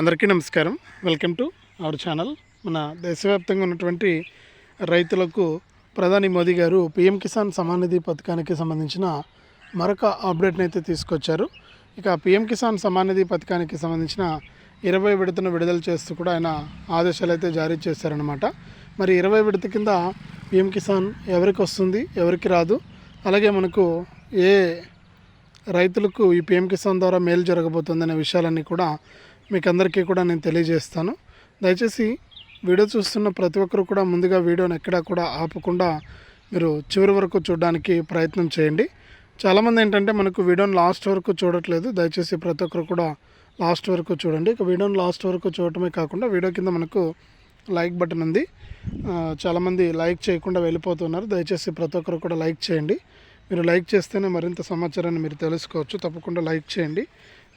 అందరికీ నమస్కారం. Welcome to our channel మన దేశవ్యాప్తంగా ఉన్నటువంటి రైతులకు ప్రధాని మోదీ గారు పిఎం కిసాన్ సమానిధి పథకానికి సంబంధించిన మరొక అప్డేట్ని అయితే తీసుకొచ్చారు. ఇక పిఎం కిసాన్ సమానిధి పథకానికి సంబంధించిన ఇరవై విడతను విడుదల చేస్తూ కూడా ఆయన ఆదేశాలు అయితే జారీ చేశారనమాట మరి ఇరవై విడత కింద పిఎం కిసాన్ ఎవరికి వస్తుంది ఎవరికి రాదు? అలాగే మనకు ఏ రైతులకు ఈ పిఎం కిసాన్ ద్వారా మేలు జరగబోతుందనే విషయాలన్నీ కూడా మీకు అందరికీ కూడా నేను తెలియజేస్తాను. దయచేసి వీడియో చూస్తున్న ప్రతి ఒక్కరు కూడా ముందుగా వీడియోని ఎక్కడా కూడా ఆపకుండా మీరు చివరి వరకు చూడడానికి ప్రయత్నం చేయండి. చాలామంది ఏంటంటే మనకు వీడియోని లాస్ట్ వరకు చూడట్లేదు. దయచేసి ప్రతి ఒక్కరు కూడా లాస్ట్ వరకు చూడండి. ఇక వీడియోని లాస్ట్ వరకు చూడటమే కాకుండా వీడియో కింద మనకు లైక్ బటన్ ఉంది. చాలామంది లైక్ చేయకుండా వెళ్ళిపోతున్నారు. దయచేసి ప్రతి ఒక్కరు కూడా లైక్ చేయండి. మీరు లైక్ చేస్తేనే మరింత సమాచారాన్ని మీరు తెలుసుకోవచ్చు. తప్పకుండా లైక్ చేయండి.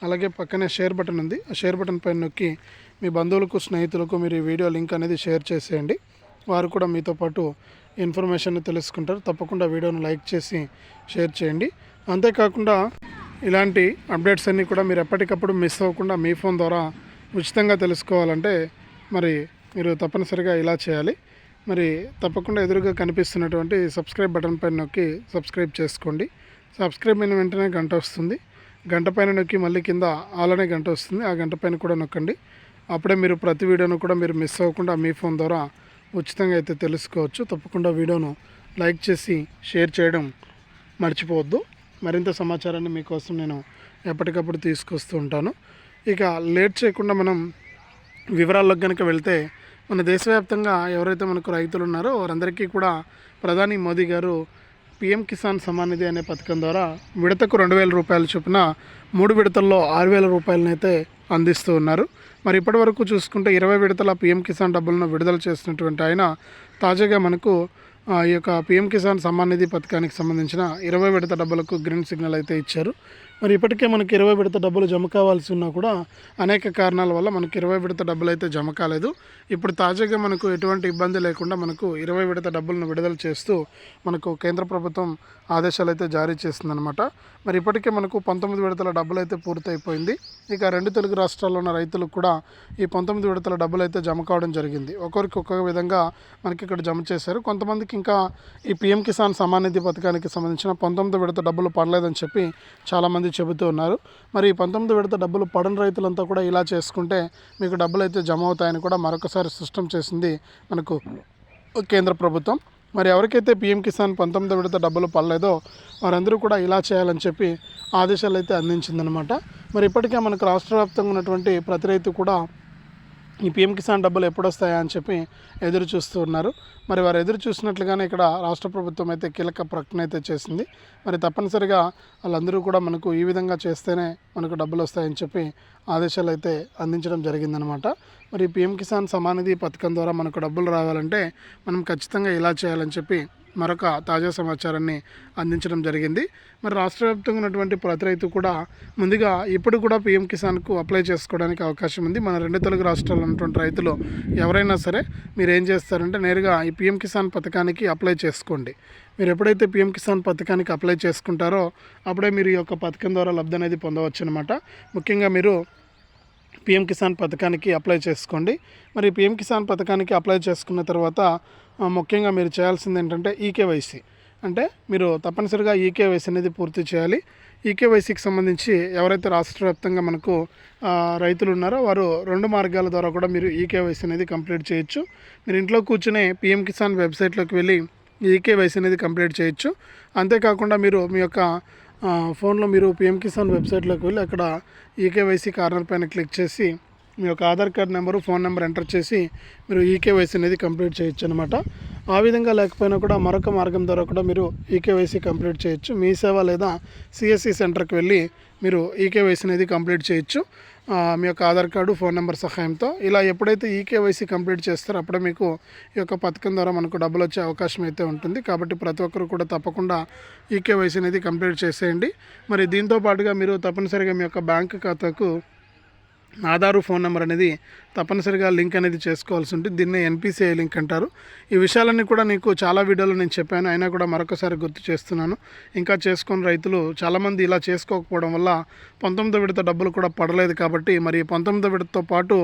అలాగే పక్కనే షేర్ బటన్ ఉంది. ఆ షేర్ బటన్ పైన నొక్కి మీ బంధువులకు స్నేహితులకు మీరు ఈ వీడియో లింక్ అనేది షేర్ చేసేయండి. వారు కూడా మీతో పాటు ఇన్ఫర్మేషన్ తెలుసుకుంటారు. తప్పకుండా వీడియోను లైక్ చేసి షేర్ చేయండి. అంతేకాకుండా ఇలాంటి అప్డేట్స్ అన్నీ కూడా మీరు ఎప్పటికప్పుడు మిస్ అవ్వకుండా మీ ఫోన్ ద్వారా ఉచితంగా తెలుసుకోవాలంటే మరి మీరు తప్పనిసరిగా ఇలా చేయాలి. మరి తప్పకుండా ఎదురుగా కనిపిస్తున్నటువంటి సబ్స్క్రైబ్ బటన్ పైన నొక్కి సబ్స్క్రైబ్ చేసుకోండి. సబ్స్క్రైబ్ అయిన వెంటనే గంట వస్తుంది. గంట పైన నొక్కి మళ్ళీ కింద ఆలనే గంట వస్తుంది. ఆ గంట పైన కూడా నొక్కండి. అప్పుడే మీరు ప్రతి వీడియోను కూడా మీరు మిస్ అవ్వకుండా మీ ఫోన్ ద్వారా ఉచితంగా అయితే తెలుసుకోవచ్చు. తప్పకుండా వీడియోను లైక్ చేసి షేర్ చేయడం మర్చిపోవద్దు. మరింత సమాచారాన్ని మీకోసం నేను ఎప్పటికప్పుడు తీసుకొస్తూ ఉంటాను. ఇక లేట్ చేయకుండా మనం వివరాల్లోకి కనుక వెళ్తే మన దేశవ్యాప్తంగా ఎవరైతే మనకు రైతులు ఉన్నారో వారందరికీ కూడా ప్రధాని మోదీ గారు పిఎం కిసాన్ సమ్మాన్ నిధి అనే పథకం ద్వారా విడతకు రెండు వేల రూపాయల చొప్పున మూడు విడతల్లో ఆరు వేల రూపాయలనైతే అందిస్తూ ఉన్నారు. మరి ఇప్పటి వరకు చూసుకుంటే ఇరవై విడతల పిఎం కిసాన్ డబ్బులను విడుదల చేసినటువంటి ఆయన తాజాగా మనకు ఈ యొక్క పిఎం కిసాన్ సమ్మాన్ నిధి పథకానికి సంబంధించిన ఇరవై విడత డబ్బులకు గ్రీన్ సిగ్నల్ అయితే ఇచ్చారు. మరి ఇప్పటికే మనకి ఇరవై విడత డబ్బులు జమ కావాల్సి ఉన్నా కూడా అనేక కారణాల వల్ల మనకి ఇరవై విడత డబ్బులు అయితే జమ కాలేదు. ఇప్పుడు తాజాగా మనకు ఎటువంటి ఇబ్బంది లేకుండా మనకు ఇరవై విడత డబ్బులను విడుదల చేస్తూ మనకు కేంద్ర ప్రభుత్వం ఆదేశాలు అయితే జారీ చేసిందనమాట మరి ఇప్పటికే మనకు పంతొమ్మిది విడతల డబ్బులు అయితే పూర్తయిపోయింది. ఇక రెండు తెలుగు రాష్ట్రాల్లో ఉన్న రైతులకు కూడా ఈ పంతొమ్మిది విడతల డబ్బులు అయితే జమ కావడం జరిగింది. ఒకరికి ఒక్కొక్క విధంగా మనకి ఇక్కడ జమ చేశారు. కొంతమందికి ఇంకా ఈ పిఎం కిసాన్ సమాన్ నిధి పథకానికి సంబంధించిన పంతొమ్మిది విడత డబ్బులు పడలేదని చెప్పి చాలామంది చెబుతూ ఉన్నారు. మరి పంతొమ్మిది విడత డబ్బులు పడని రైతులంతా కూడా ఇలా చేసుకుంటే మీకు డబ్బులు అయితే జమ అవుతాయని కూడా మరొకసారి స్పష్టం చేసింది మనకు కేంద్ర ప్రభుత్వం. మరి ఎవరికైతే పిఎం కిసాన్ పంతొమ్మిది విడత డబ్బులు పడలేదో వారందరూ కూడా ఇలా చేయాలని చెప్పి ఆదేశాలు అయితే అందించిందనమాట. మరి ఇప్పటికే మనకు రాష్ట్ర వ్యాప్తంగా ఉన్నటువంటి ప్రతి రైతు కూడా ఈ పిఎం కిసాన్ డబ్బులు ఎప్పుడు వస్తాయా అని చెప్పి ఎదురు చూస్తూ ఉన్నారు. మరి వారు ఎదురు చూసినట్లుగానే ఇక్కడ రాష్ట్ర ప్రభుత్వం అయితే కీలక ప్రకటన అయితే చేసింది. మరి తప్పనిసరిగా వాళ్ళందరూ కూడా మనకు ఈ విధంగా చేస్తేనే మనకు డబ్బులు వస్తాయని చెప్పి ఆదేశాలు అయితే అందించడం జరిగిందనమాట. మరి పిఎం కిసాన్ సమానిధి పథకం ద్వారా మనకు డబ్బులు రావాలంటే మనం ఖచ్చితంగా ఇలా చేయాలని చెప్పి మరొక తాజా సమాచారాన్ని అందించడం జరిగింది. మరి రాష్ట్ర వ్యాప్తంగా ఉన్నటువంటి ప్రతి రైతు కూడా ముందుగా ఇప్పుడు కూడా పిఎం కిసాన్కు అప్లై చేసుకోవడానికి అవకాశం ఉంది. మన రెండు తెలుగు రాష్ట్రాల్లో ఉన్నటువంటి రైతులు ఎవరైనా సరే మీరు ఏం చేస్తారంటే నేరుగా ఈ పిఎం కిసాన్ పథకానికి అప్లై చేసుకోండి. మీరు ఎప్పుడైతే పిఎం కిసాన్ పథకానికి అప్లై చేసుకుంటారో అప్పుడే మీరు ఈ యొక్క పథకం ద్వారా లబ్ధి అనేది పొందవచ్చు అనమాట ముఖ్యంగా మీరు పిఎం కిసాన్ పథకానికి అప్లై చేసుకోండి. మరి పిఎం కిసాన్ పథకానికి అప్లై చేసుకున్న తర్వాత ముఖ్యంగా మీరు చేయాల్సింది ఏంటంటే ఈకేవైసీ. అంటే మీరు తప్పనిసరిగా ఈకేవైసీ అనేది పూర్తి చేయాలి. ఈకేవైసీకి సంబంధించి ఎవరైతే రాష్ట్ర వ్యాప్తంగా మనకు రైతులు ఉన్నారో వారు రెండు మార్గాల ద్వారా కూడా మీరు ఈకేవైసీ అనేది కంప్లీట్ చేయొచ్చు. మీరు ఇంట్లో కూర్చునే పిఎం కిసాన్ వెబ్సైట్లోకి వెళ్ళి ఈకేవైసీ అనేది కంప్లీట్ చేయొచ్చు. అంతేకాకుండా మీరు మీ యొక్క ఫోన్లో మీరు పిఎం కిసాన్ వెబ్సైట్లోకి వెళ్ళి అక్కడ ఈకేవైసీ కార్నర్ పైన క్లిక్ చేసి మీ యొక్క Aadhaar card number phone number enter చేసి మీరు ఈకేవైసీ అనేది కంప్లీట్ చేయొచ్చు అనమాట ఆ విధంగా లేకపోయినా కూడా మరొక మార్గం ద్వారా కూడా మీరు ఈకేవైసీ కంప్లీట్ చేయొచ్చు. మీ సేవ లేదా సిఎస్సి సెంటర్కి వెళ్ళి మీరు ఈకేవైసీ అనేది కంప్లీట్ చేయొచ్చు. మీ యొక్క ఆధార్ కార్డు ఫోన్ నెంబర్ సహాయంతో. ఇలా ఎప్పుడైతే ఈకేవైసీ కంప్లీట్ చేస్తారో అప్పుడే మీకు ఈ యొక్క పథకం ద్వారా మనకు డబ్బులు వచ్చే అవకాశం అయితే ఉంటుంది. కాబట్టి ప్రతి ఒక్కరు కూడా తప్పకుండా ఈకేవైసీ అనేది కంప్లీట్ చేసేయండి. మరి దీంతో పాటుగా మీరు తప్పనిసరిగా మీ యొక్క బ్యాంక్ ఖాతాకు ఆధారు ఫోన్ నెంబర్ అనేది తప్పనిసరిగా లింక్ అనేది చేసుకోవాల్సి ఉంటుంది దీన్ని ఎన్పిసిఐ లింక్ అంటారు. ఈ విషయాలన్నీ కూడా నీకు చాలా వీడియోలో నేను చెప్పాను. అయినా కూడా మరొకసారి గుర్తు చేస్తున్నాను. ఇంకా చేసుకుని రైతులు చాలామంది ఇలా చేసుకోకపోవడం వల్ల పంతొమ్మిదో విడత డబ్బులు కూడా పడలేదు కాబట్టి మరి పంతొమ్మిదో విడతతో పాటు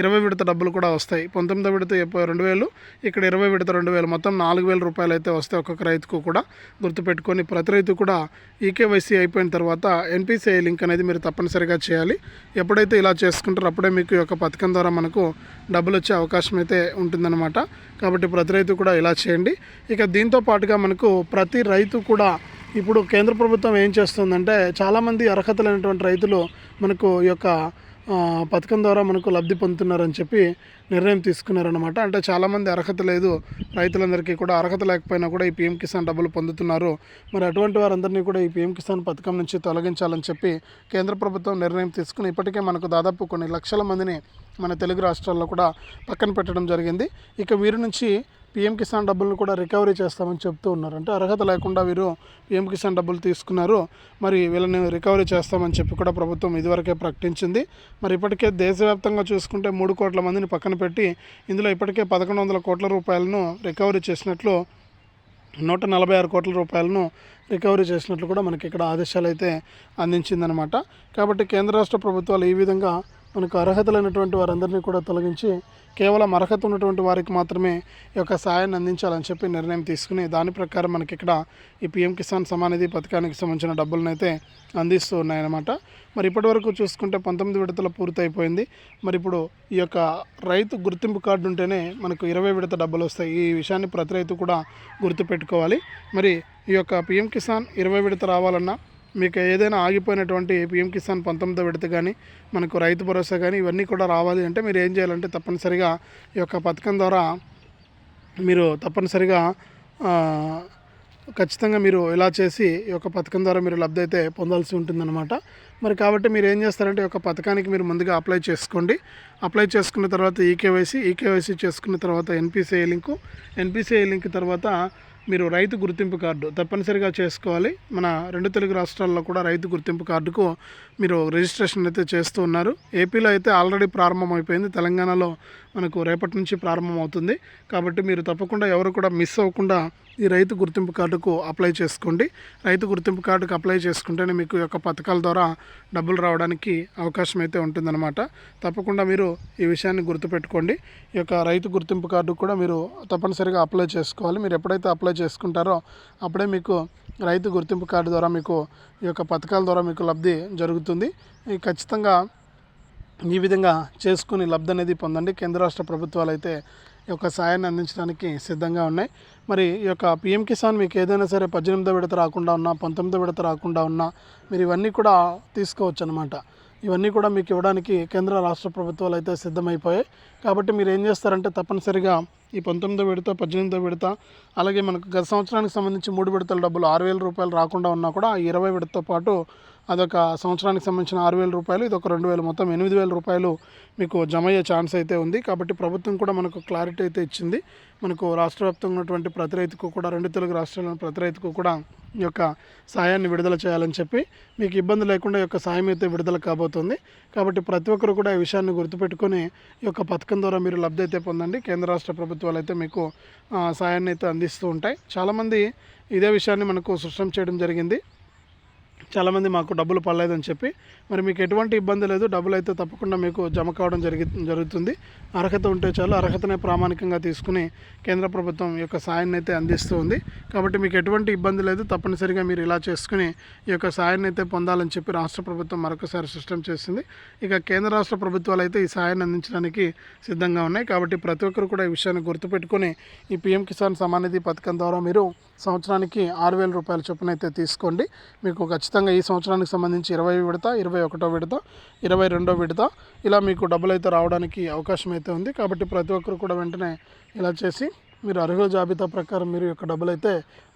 ఇరవై విడత డబ్బులు కూడా వస్తాయి. పంతొమ్మిదో విడత రెండు వేలు ఇక్కడ ఇరవై విడత రెండు వేలు మొత్తం నాలుగు వేల రూపాయలు అయితే వస్తాయి ఒక్కొక్క రైతుకు కూడా గుర్తుపెట్టుకొని. ప్రతి రైతు కూడా ఈకేవైసీ అయిపోయిన తర్వాత ఎన్పిసిఐ లింక్ అనేది మీరు తప్పనిసరిగా చేయాలి. ఎప్పుడైతే ఇలా చేసుకుంటారో అప్పుడే మీకు ఈ యొక్క పథకం ద్వారా మనకు డబ్బులు వచ్చే అవకాశం అయితే ఉంటుందన్నమాట. కాబట్టి ప్రతి రైతు కూడా ఇలా చేయండి. ఇక దీంతో పాటుగా మనకు ప్రతి రైతు కూడా ఇప్పుడు కేంద్ర ప్రభుత్వం ఏం చేస్తుందంటే చాలామంది అర్హత లేనటువంటి రైతులు మనకు ఈ యొక్క పథకం ద్వారా మనకు లబ్ధి పొందుతున్నారని చెప్పి నిర్ణయం తీసుకున్నారనమాట అంటే చాలామంది అర్హత లేదు. రైతులందరికీ కూడా అర్హత లేకపోయినా కూడా ఈ పీఎం కిసాన్ డబ్బులు పొందుతున్నారు. మరి అటువంటి వారందరినీ కూడా ఈ పీఎం కిసాన్ పథకం నుంచి తొలగించాలని చెప్పి కేంద్ర ప్రభుత్వం నిర్ణయం తీసుకుని ఇప్పటికే మనకు దాదాపు కొన్ని లక్షల మందిని మన తెలుగు రాష్ట్రాల్లో కూడా పక్కన పెట్టడం జరిగింది. ఇక వీరి నుంచి పీఎం కిసాన్ డబ్బులను కూడా రికవరీ చేస్తామని చెప్తూ ఉన్నారు. అంటే అర్హత లేకుండా వీరు పీఎం కిసాన్ డబ్బులు తీసుకున్నారు. మరి వీళ్ళని రికవరీ చేస్తామని చెప్పి కూడా ప్రభుత్వం ఇదివరకే ప్రకటించింది. మరి ఇప్పటికే దేశవ్యాప్తంగా చూసుకుంటే మూడు కోట్ల మందిని పక్కన పెట్టి ఇందులో ఇప్పటికే పదకొండు వందల కోట్ల రూపాయలను రికవరీ చేసినట్లు నూట నలభై ఆరు కోట్ల రూపాయలను రికవరీ చేసినట్లు కూడా మనకి ఇక్కడ ఆదేశాలు అయితే అందించిందనమాట కాబట్టి కేంద్ర రాష్ట్ర ప్రభుత్వాలు ఈ విధంగా మనకు అర్హతలైనటువంటి వారందరినీ కూడా తొలగించి కేవలం అర్హత ఉన్నటువంటి వారికి మాత్రమే ఈ యొక్క సాయాన్ని అందించాలని చెప్పి నిర్ణయం తీసుకుని దాని ప్రకారం మనకి ఇక్కడ ఈ పిఎం కిసాన్ సమానిధి పథకానికి సంబంధించిన డబ్బులను అయితే అందిస్తూ ఉన్నాయన్నమాట. మరి ఇప్పటివరకు చూసుకుంటే పంతొమ్మిది విడతల పూర్తయిపోయింది. మరి ఇప్పుడు ఈ యొక్క రైతు గుర్తింపు కార్డు ఉంటేనే మనకు ఇరవై విడత డబ్బులు వస్తాయి. ఈ విషయాన్ని ప్రతి రైతు కూడా గుర్తుపెట్టుకోవాలి. మరి ఈ యొక్క పిఎం కిసాన్ ఇరవై విడత రావాలన్నా మీకు ఏదైనా ఆగిపోయినటువంటి పిఎం కిసాన్ పంతొమ్మిదో విడత కానీ మనకు రైతు భరోసా కానీ ఇవన్నీ కూడా రావాలి అంటే మీరు ఏం చేయాలంటే తప్పనిసరిగా ఈ యొక్క పథకం ద్వారా మీరు తప్పనిసరిగా ఖచ్చితంగా మీరు ఇలా చేసి ఈ యొక్క పథకం ద్వారా మీరు లబ్ధి అయితే పొందాల్సి ఉంటుందన్నమాట. మరి కాబట్టి మీరు ఏం చేస్తారంటే ఈ యొక్క పథకానికి మీరు ముందుగా అప్లై చేసుకోండి. అప్లై చేసుకున్న తర్వాత ఈకేవైసీ ఈకేవైసీ చేసుకున్న తర్వాత ఎన్పిసిఐ లింకు. ఎన్పిసిఐ లింక్ తర్వాత మీరు రైతు గుర్తింపు కార్డు తప్పనిసరిగా చేసుకోవాలి. మన రెండు తెలుగు రాష్ట్రాల్లో కూడా రైతు గుర్తింపు కార్డుకు మీరు రిజిస్ట్రేషన్ అయితే చేస్తూ ఉన్నారు. ఏపీలో అయితే ఆల్రెడీ ప్రారంభమైపోయింది. తెలంగాణలో మనకు రేపటి నుంచి ప్రారంభం అవుతుంది కాబట్టి మీరు తప్పకుండా ఎవరు కూడా మిస్ అవ్వకుండా ఈ రైతు గుర్తింపు కార్డుకు అప్లై చేసుకోండి. రైతు గుర్తింపు కార్డుకు అప్లై చేసుకుంటేనే మీకు యొక్క పథకాల ద్వారా డబ్బులు రావడానికి అవకాశం అయితే ఉంటుందన్నమాట. తప్పకుండా మీరు ఈ విషయాన్ని గుర్తుపెట్టుకోండి. ఈ యొక్క రైతు గుర్తింపు కార్డు కూడా మీరు తప్పనిసరిగా అప్లై చేసుకోవాలి. మీరు ఎప్పుడైతే అప్లై చేసుకుంటారో అప్పుడే మీకు రైతు గుర్తింపు కార్డు ద్వారా మీకు ఈ యొక్క పథకాల ద్వారా మీకు లబ్ధి జరుగుతుంది. ఖచ్చితంగా ఈ విధంగా చేసుకుని లబ్ధి అనేది పొందండి. కేంద్ర రాష్ట్ర ప్రభుత్వాలు అయితే ఈ యొక్క సాయాన్ని అందించడానికి సిద్ధంగా ఉన్నాయి. మరి ఈ యొక్క పిఎం కిసాన్ మీకు ఏదైనా సరే పద్దెనిమిదో విడత రాకుండా ఉన్నా పంతొమ్మిదో విడత రాకుండా ఉన్నా మీరు ఇవన్నీ కూడా తీసుకోవచ్చు అనమాట ఇవన్నీ కూడా మీకు ఇవ్వడానికి కేంద్ర రాష్ట్ర ప్రభుత్వాలు అయితే సిద్ధమైపోయాయి. కాబట్టి మీరు ఏం చేస్తారంటే తప్పనిసరిగా ఈ పంతొమ్మిదో విడత పద్దెనిమిదో విడత అలాగే మనకు గత సంవత్సరానికి సంబంధించి మూడు విడతల డబ్బులు ఆరు వేల రూపాయలు రాకుండా ఉన్నా కూడా ఆ ఇరవై విడతతో పాటు అదొక సంవత్సరానికి సంబంధించిన ఆరు వేల రూపాయలు ఇది ఒక రెండు వేలు మొత్తం ఎనిమిది వేల రూపాయలు మీకు జమ అయ్యే ఛాన్స్ అయితే ఉంది. కాబట్టి ప్రభుత్వం కూడా మనకు క్లారిటీ అయితే ఇచ్చింది. మనకు రాష్ట్ర వ్యాప్తంగా ఉన్నటువంటి ప్రతి రైతుకు కూడా రెండు తెలుగు రాష్ట్రాల్లోని ప్రతి రైతుకు కూడా ఈ యొక్క సాయాన్ని విడుదల చేయాలని చెప్పి మీకు ఇబ్బంది లేకుండా ఈ యొక్క సాయం అయితే విడుదల కాబోతుంది. కాబట్టి ప్రతి ఒక్కరు కూడా ఈ విషయాన్ని గుర్తుపెట్టుకొని ఈ యొక్క పథకం ద్వారా మీరు లబ్ధి అయితే పొందండి. కేంద్ర రాష్ట్ర ప్రభుత్వాలు అయితే మీకు సాయాన్ని అయితే అందిస్తూ ఉంటాయి. చాలామంది ఇదే విషయాన్ని మనకు సృష్టం చేయడం జరిగింది. చాలామంది మాకు డబ్బులు పడలేదని చెప్పి మరి మీకు ఎటువంటి ఇబ్బంది లేదు డబ్బులు అయితే తప్పకుండా మీకు జమ కావడం జరిగి జరుగుతుంది. అర్హత ఉంటే చాలు అర్హతనే ప్రామాణికంగా తీసుకుని కేంద్ర ప్రభుత్వం ఈ యొక్క సాయాన్ని అయితే అందిస్తూ ఉంది. కాబట్టి మీకు ఎటువంటి ఇబ్బంది లేదు తప్పనిసరిగా మీరు ఇలా చేసుకుని ఈ యొక్క సాయాన్ని అయితే పొందాలని చెప్పి రాష్ట్ర ప్రభుత్వం మరొకసారి సిస్టమ్ చేసింది. ఇక కేంద్ర రాష్ట్ర ప్రభుత్వాలు అయితే ఈ సాయాన్ని అందించడానికి సిద్ధంగా ఉన్నాయి. కాబట్టి ప్రతి ఒక్కరు కూడా ఈ విషయాన్ని గుర్తుపెట్టుకొని ఈ పిఎం కిసాన్ సమానిధి పథకం ద్వారా మీరు సంవత్సరానికి ఆరు వేల రూపాయల చొప్పున అయితే తీసుకోండి. మీకు ఖచ్చితంగా ఈ సంవత్సరానికి సంబంధించి ఇరవై విడత ఇరవై ఒకటో విడత ఇరవై రెండో విడత ఇలా మీకు డబ్బులు అయితే రావడానికి అవకాశం అయితే ఉంది. కాబట్టి ప్రతి ఒక్కరు కూడా వెంటనే ఇలా చేసి మీరు అర్హుల జాబితా ప్రకారం మీరు యొక్క డబ్బులు అయితే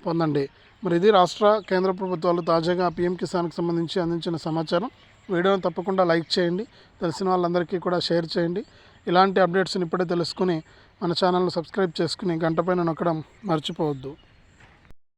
పొందండి. మరి ఇది రాష్ట్ర కేంద్ర ప్రభుత్వాలు తాజాగా పిఎం కిసాన్కి సంబంధించి అందించిన సమాచారం. వీడియోని తప్పకుండా లైక్ చేయండి. తెలిసిన వాళ్ళందరికీ కూడా షేర్ చేయండి. ఇలాంటి అప్డేట్స్ని ఇప్పుడే తెలుసుకుని మన ఛానల్ను సబ్స్క్రైబ్ చేసుకుని గంట పైన నొక్కడం మర్చిపోవద్దు.